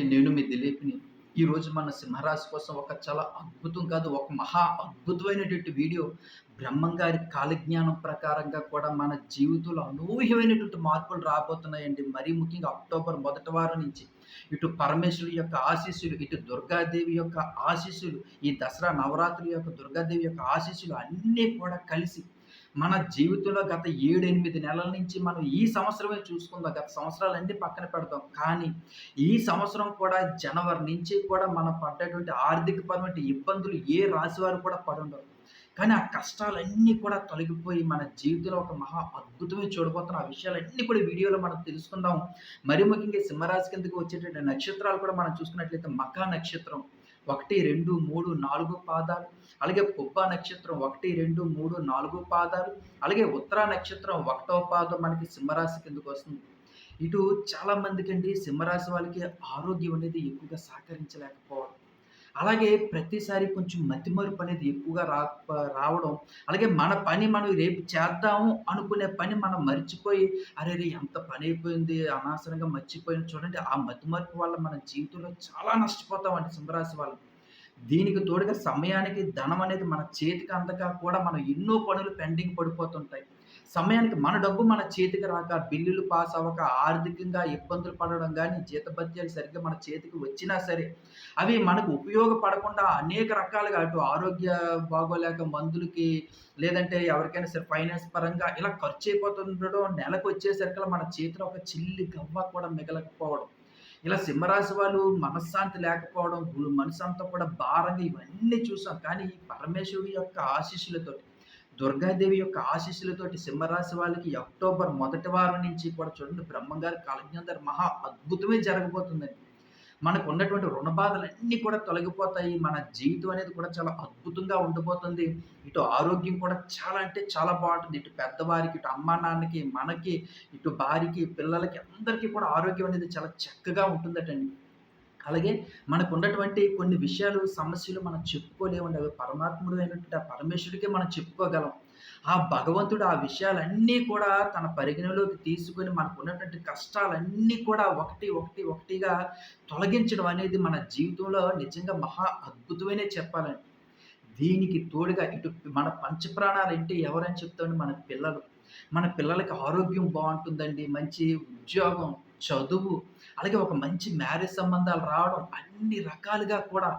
నేను మీ దిలీప్‌ని. ఈరోజు మన సింహరాశి కోసం ఒక చాలా అద్భుతం కాదు, ఒక మహా అద్భుతమైనటువంటి వీడియో బ్రహ్మం గారి కాలజ్ఞానం ప్రకారంగా కూడా మన జీవితంలో అనూహ్యమైనటువంటి మార్పులు రాబోతున్నాయండి. మరీ ముఖ్యంగా అక్టోబర్ మొదటి వారం నుంచి ఇటు పరమేశ్వరు యొక్క ఆశీస్సులు, ఇటు దుర్గాదేవి యొక్క ఆశీస్సులు, ఈ దసరా నవరాత్రుల యొక్క దుర్గాదేవి యొక్క ఆశీస్సులు అన్నీ కూడా కలిసి మన జీవితంలో గత 7, 8 నెలల నుంచి మనం ఈ సంవత్సరమే చూసుకుందాం. గత సంవత్సరాలన్నీ పక్కన పెడతాం కానీ ఈ సంవత్సరం కూడా జనవరి నుంచి కూడా మనం పడ్డటువంటి ఆర్థికపరమైన ఇబ్బందులు ఏ రాశి వారు కూడా పడుండరు. కానీ ఆ కష్టాలన్నీ కూడా తొలగిపోయి మన జీవితంలో ఒక మహా అద్భుతమే చూడబోతున్న ఆ విషయాలన్నీ కూడా వీడియోలో మనం తెలుసుకుందాం. మరీ ముఖ్యంగా సింహరాశి కిందకి వచ్చేటటువంటి నక్షత్రాలు కూడా మనం చూసుకున్నట్లయితే మఖా నక్షత్రం 1, 2, 3, 4 పాదాలు. అలాగే పుబ్బ నక్షత్రం 1, 2, 3, 4 పాదాలు. అలాగే ఉత్తర నక్షత్రం ఒకటో పాదం మనకి సింహరాశి కిందకు వస్తుంది ఇటు చాలా మందికండి సింహరాశి వాళ్ళకి ఆరోగ్యం అనేది ఎక్కువగా సహకరించలేకపోవడం. అలాగే ప్రతిసారి కొంచెం మతిమరుపు అనేది ఎక్కువగా రా రావడం. అలాగే మన పని మనం రేపు చేద్దాము అనుకునే పని మనం మర్చిపోయి అరెరే! ఎంత పని అయిపోయింది అనవసరంగా మర్చిపోయింది చూడండి. ఆ మతిమరుపు వల్ల మన జీవితంలో చాలా నష్టపోతామండి సింహరాశి వాళ్ళు. దీనికి తోడుగా సమయానికి ధనం అనేది మన చేతికి అందక కూడా మనం ఎన్నో పనులు పెండింగ్ పడిపోతుంటాయి. సమయానికి మన డబ్బు మన చేతికి రాక, బిల్లులు పాస్ అవ్వక, ఆర్థికంగా ఇబ్బందులు పడడం కానీ జీతభత్యాలు సరిగ్గా మన చేతికి వచ్చినా సరే, అవి మనకు ఉపయోగపడకుండా అనేక రకాలుగా అటు ఆరోగ్య బాగోలేక మందులకి, లేదంటే ఎవరికైనా సరే ఫైనాన్స్ పరంగా ఇలా ఖర్చయిపోతుండడం, వచ్చేసరికి మన చేతిలో ఒక చిల్లి గవ్వ కూడా మిగలకపోవడం. ఇలా సింహరాశి వాళ్ళు మనశ్శాంతి లేకపోవడం, గు మనసంతా కూడా భారంగా ఇవన్నీ చూసాం. కానీ పరమేశ్వరుడి యొక్క ఆశీస్సులతోటి, దుర్గాదేవి యొక్క ఆశీస్సులతోటి సింహరాశి వాళ్ళకి అక్టోబర్ మొదటి వారం నుంచి కూడా చూడండి బ్రహ్మంగారి కాలజ్ఞానం మహా అద్భుతమే జరగబోతుందండి. మనకున్నటువంటి రుణ బాధలన్నీ కూడా తొలగిపోతాయి. మన జీవితం అనేది కూడా చాలా అద్భుతంగా ఉండబోతుంది. ఇటు ఆరోగ్యం కూడా చాలా అంటే చాలా బాగుంటుంది ఇటు పెద్దవారికి, ఇటు అమ్మా, నాన్నకి, మనకి, ఇటు భార్యకి, పిల్లలకి అందరికీ కూడా ఆరోగ్యం అనేది చాలా చక్కగా ఉంటుందటండి. అలాగే మనకున్నటువంటి కొన్ని విషయాలు, సమస్యలు మనం చెప్పుకోలేమండి. అవి పరమాత్ముడు అయినటువంటి ఆ పరమేశ్వరుడికే మనం చెప్పుకోగలం. ఆ భగవంతుడు ఆ విషయాలన్నీ కూడా తన పరిగణలోకి తీసుకొని మనకు ఉన్నటువంటి కష్టాలన్నీ కూడా ఒకటి, ఒకటి, ఒకటిగా తొలగించడం అనేది మన జీవితంలో నిజంగా మహా అద్భుతమైన చెప్పాలండి. దీనికి తోడుగా ఇటు మన పంచప్రాణాలంటే ఎవరని చెప్తామండి మన పిల్లలు. మన పిల్లలకి ఆరోగ్యం బాగుంటుందండి మంచి ఉద్యోగం, చదువు, అలాగే ఒక మంచి మ్యారేజ్ సంబంధాలు రావడం అన్ని రకాలుగా కూడా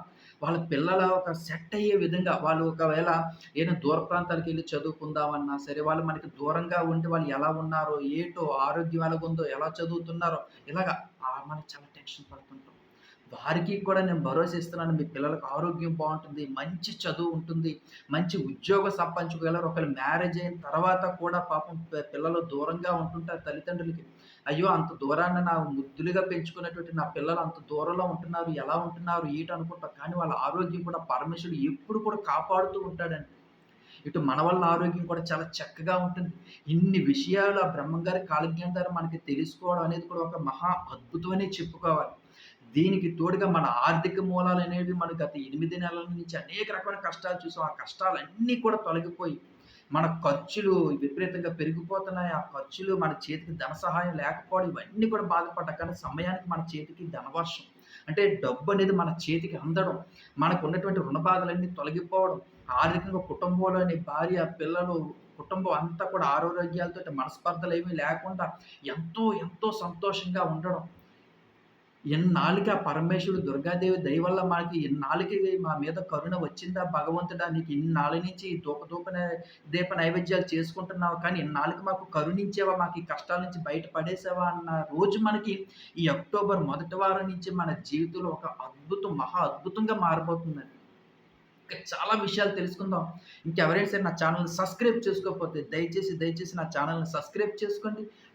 వాళ్ళ పిల్లల ఒక సెట్ అయ్యే విధంగా వాళ్ళు ఒకవేళ ఏదైనా దూర ప్రాంతాలకు వెళ్ళి చదువుకుందామన్నా సరే, వాళ్ళు మనకి దూరంగా ఉండి వాళ్ళు ఎలా ఉన్నారో, ఏటో, ఆరోగ్యం ఎలాగుందో, ఎలా చదువుతున్నారో ఇలాగా మనం చాలా టెన్షన్ పడుతుంటాం. వారికి కూడా నేను భరోసా ఇస్తున్నాను. మీ పిల్లలకు ఆరోగ్యం బాగుంటుంది మంచి చదువు ఉంటుంది. మంచి ఉద్యోగం సంపాదించుకోగలరు. ఒకవేళ మ్యారేజ్ అయిన తర్వాత కూడా పాపం పిల్లలు దూరంగా ఉంటుంటారు తల్లిదండ్రులకి. అయ్యో! అంత దూరాన నా ముద్దులుగా పెంచుకున్నటువంటి నా పిల్లలు అంత దూరంలో ఉంటున్నారు. ఎలా ఉంటున్నారు? ఏటి అనుకుంటాం. కానీ వాళ్ళ ఆరోగ్యం కూడా పరమేశ్వరుడు ఎప్పుడు కూడా కాపాడుతూ ఉంటాడండి. ఇటు మన వల్ల ఆరోగ్యం కూడా చాలా చక్కగా ఉంటుంది. ఇన్ని విషయాలు ఆ బ్రహ్మంగారి కాలజ్ఞానం ద్వారా మనకి తెలుసుకోవడం అనేది కూడా ఒక మహా అద్భుతమనే చెప్పుకోవాలి. దీనికి తోడుగా మన ఆర్థిక మూలాలు అనేవి మనం గత ఎనిమిది నెలల నుంచి అనేక రకమైన కష్టాలు చూసాం. ఆ కష్టాలన్నీ కూడా తొలగిపోయి, మన ఖర్చులు విపరీతంగా పెరిగిపోతున్నాయి. ఆ ఖర్చులు మన చేతికి ధన సహాయం లేకపోవడం ఇవన్నీ కూడా బాధపడ్డా కానీ సమయానికి మన చేతికి ధనవర్షం అంటే డబ్బు అనేది మన చేతికి అందడం, మనకున్నటువంటి రుణ బాధలన్నీ తొలగిపోవడం, ఆర్థికంగా కుటుంబంలోని భార్య, పిల్లలు, కుటుంబం అంతా కూడా ఆరోగ్యాలతోటి మనస్పర్ధలేమీ లేకుండా ఎంతో, ఎంతో సంతోషంగా ఉండడం. ఇన్నాళ్ళకి ఆ పరమేశ్వరుడు దుర్గాదేవి దయ వల్ల మనకి ఇన్నాళ్ళకి మా మీద కరుణ వచ్చిందా భగవంతుడా! నీకు ఇన్నాళ్ళ నుంచి దూపదూప దీప నైవేద్యాలు చేసుకుంటున్నావు. కానీ ఇన్నాళ్ళకి మాకు కరుణించేవా మాకు ఈ కష్టాల నుంచి బయటపడేసావా అన్న రోజు మనకి ఈ అక్టోబర్ మొదటి వారం నుంచి మన జీవితంలో ఒక అద్భుతం, మహా అద్భుతంగా మారిపోతుందండి ఇంకా చాలా విషయాలు తెలుసుకుందాం. ఇంకెవరైనా సరే నా ఛానల్ని సబ్స్క్రైబ్ చేసుకోకపోతే దయచేసి, దయచేసి నా ఛానల్ని సబ్స్క్రైబ్ చేసుకోండి.